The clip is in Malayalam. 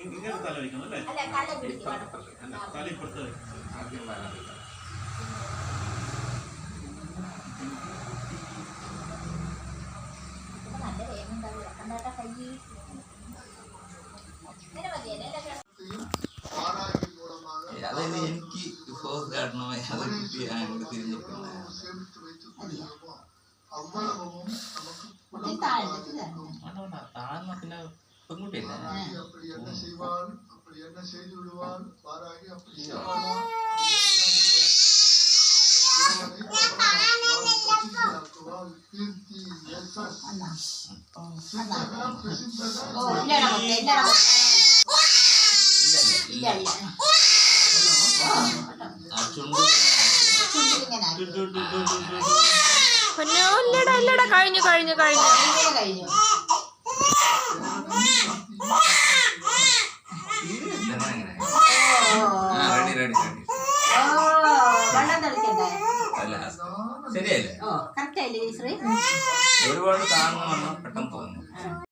ഇങ്ങനെ തല വയ്ക്കണം അല്ലേ? അല്ല തല ഇപ്പുറത്ത്? അതായത് എനിക്ക് ഫോസ് കാട്ടണം അത് കിട്ടി അങ്ങോട്ട് വേണ്ട. താഴ്ന്ന പിന്നെ പെൺകുട്ടിയല്ലേ அப்படி என்ன செய்வாள் அப்படி என்ன செய்து விடுவாள் பாராகி அப்படி செய்வாளா? இறைவனை கீர்த்தி யசஸ் എന്നാ. சித்தகம் பிரசித்தகம் ഓ വെള്ളം തെളിക്കണ്ടേ അല്ല ശരിയല്ലേ? ഒരുപാട് താഴ്ന്നു പെട്ടെന്ന്